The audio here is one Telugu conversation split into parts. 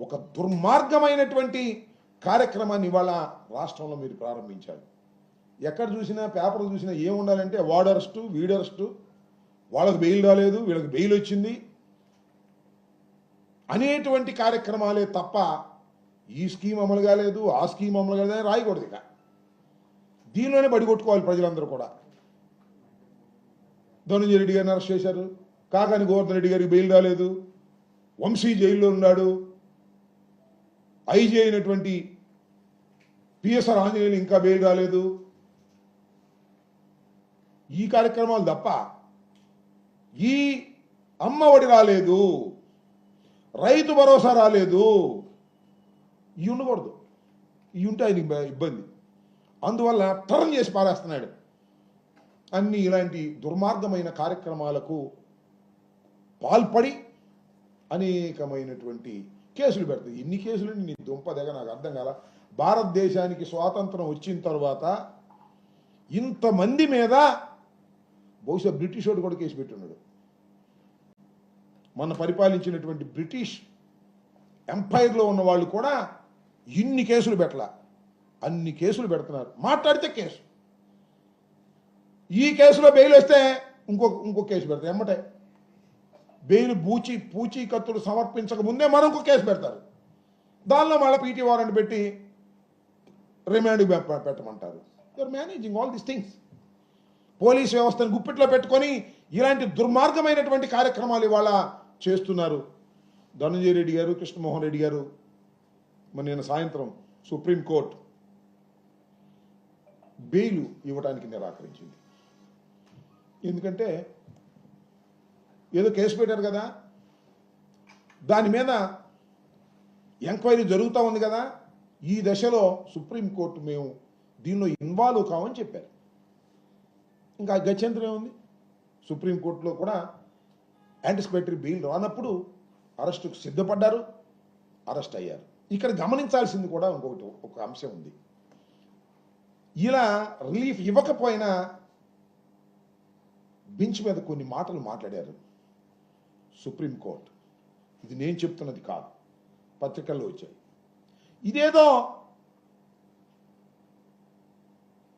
ఒక దుర్మార్గమైనటువంటి కార్యక్రమాన్ని ఇవాళ రాష్ట్రంలో మీరు ప్రారంభించారు. ఎక్కడ చూసినా పేపర్లు చూసినా ఏముండాలంటే వాడరస్టు వీడరస్టు వాళ్ళకు వాళ్ళకి బెయిల్ రాలేదు వీళ్ళకి బెయిల్ వచ్చింది. అనేటువంటి కార్యక్రమాలే తప్ప ఈ స్కీమ్ అమలు కాలేదు ఆ స్కీమ్ అమలు కాలేదు రాయకూడదు ఇక. దీనిలోనే బడిగొట్టుకోవాలి ప్రజలందరూ కూడా. ధనుంజయ రెడ్డి గారిని అరెస్ట్ చేశారు. కాకాని గోవర్ధన్ రెడ్డి గారికి బెయిల్ రాలేదు. వంశీ జైల్లో ఉన్నాడు. ఐజీ అయినటువంటి పిఎస్ఆర్ ఆంజనేయులు ఇంకా బెయిల్ రాలేదు ఈ కార్యక్రమాలు తప్ప ఈ అమ్మ ఒడి రాలేదు. రైతు భరోసా రాలేదు. ఇవి ఉండకూడదు. ఇవి ఉంటే ఆయనకి ఇబ్బంది. అందువల్ల టర్న్ చేసి పారేస్తున్నాడు. అన్ని ఇలాంటి దుర్మార్గమైన కార్యక్రమాలకు పాల్పడి అనేకమైనటువంటి కేసులు పెడతాయి. ఎన్ని కేసులు నీ దుంపదగ నాకు అర్థం కాల? భారతదేశానికి స్వాతంత్రం వచ్చిన తర్వాత ఇంతమంది మీద బహుశా బ్రిటిష్ వాడు కూడా కేసు పెట్టున్నాడు. మన పరిపాలించినటువంటి బ్రిటిష్ ఎంపైర్లో ఉన్న వాళ్ళు కూడా ఇన్ని కేసులు పెట్టలా. అన్ని కేసులు పెడుతున్నారు. మాట్లాడితే కేసు. ఈ కేసులో బెయిల్ వస్తే ఇంకొక ఇంకో కేసు పెడతాయి. ఎమ్మటే. బెయిల్ బూచి పూచీకత్తులు సమర్పించక ముందే మనకు కేసు పెడతారు. దానిలో మళ్ళీ పీటీ వారెంట్ పెట్టి remand పెట్టమంటారు. You're managing all these things police వ్యవస్థను గుప్పిట్లో పెట్టుకొని ఇలాంటి దుర్మార్గమైనటువంటి కార్యక్రమాలు ఇవాళ చేస్తున్నారు. ధనంజయ రెడ్డి గారు కృష్ణమోహన్ రెడ్డి గారు మరి నిన్న సాయంత్రం సుప్రీంకోర్టు బెయిల్ ఇవ్వడానికి నిరాకరించింది. ఎందుకంటే ఏదో కేసు పెట్టారు కదా. దాని మీద ఎంక్వైరీ జరుగుతూ ఉంది కదా. ఈ దశలో సుప్రీంకోర్టు మేము దీనిలో ఇన్వాల్వ్ కావని చెప్పారు. ఇంకా గత్యంతరం ఏముంది? సుప్రీంకోర్టులో కూడా యాంటిసిపేటరీ బెయిల్ రానప్పుడు అరెస్టుకు సిద్ధపడ్డారు అరెస్ట్ అయ్యారు. ఇక్కడ గమనించాల్సింది కూడా ఇంకొకటి ఒక అంశం ఉంది. ఇలా రిలీఫ్ ఇవ్వకపోయినా బెంచ్ మీద కొన్ని మాటలు మాట్లాడారు. సుప్రీంకోర్టు ఇది నేను చెప్తున్నది కాదు. పత్రికల్లో వచ్చాయి ఇదేదో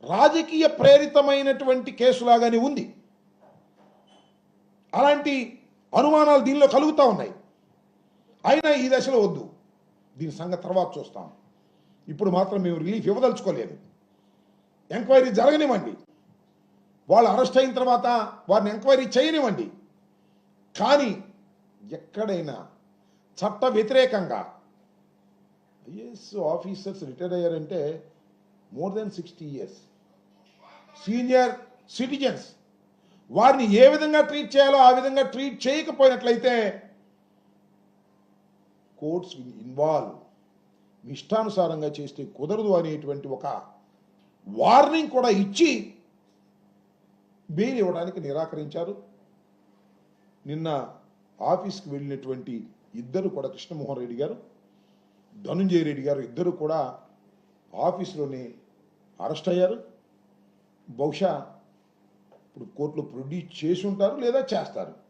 రాజకీయ ప్రేరితమైనటువంటి కేసులాగానే ఉంది. అలాంటి అనుమానాలు దీనిలో కలుగుతూ ఉన్నాయి. అయినా ఈ దశలో వద్దు. దీని సంగతి తర్వాత చూస్తాం. ఇప్పుడు మాత్రం మేము రిలీఫ్ ఇవ్వదలుచుకోలేదు. ఎంక్వైరీ జరగనివ్వండి. వాళ్ళు అరెస్ట్ అయిన తర్వాత వారిని ఎంక్వైరీ చేయనివ్వండి. కానీ ఎక్కడైనా చట్ట వ్యతిరేకంగా ఐఏఎస్ ఆఫీసర్స్ రిటైర్ అయ్యారంటే more than sixty years. Senior citizens వారిని ఏ విధంగా ట్రీట్ చేయాలో ఆ విధంగా ట్రీట్ చేయకపోయినట్లయితే కోర్ట్స్ ఇన్వాల్వ్. మీ ఇష్టానుసారంగా చేస్తే కుదరదు అనేటువంటి ఒక వార్నింగ్ కూడా ఇచ్చి బెయిల్ ఇవ్వడానికి నిరాకరించారు. నిన్న ఆఫీస్కి వెళ్ళినటువంటి ఇద్దరు కూడా కృష్ణమోహన్ రెడ్డి గారు ధనుంజయ రెడ్డి గారు ఇద్దరు కూడా ఆఫీస్లోనే అరెస్ట్ అయ్యారు. బహుశా ఇప్పుడు కోర్టులో ప్రొడ్యూస్ చేసి ఉంటారు లేదా చేస్తారు.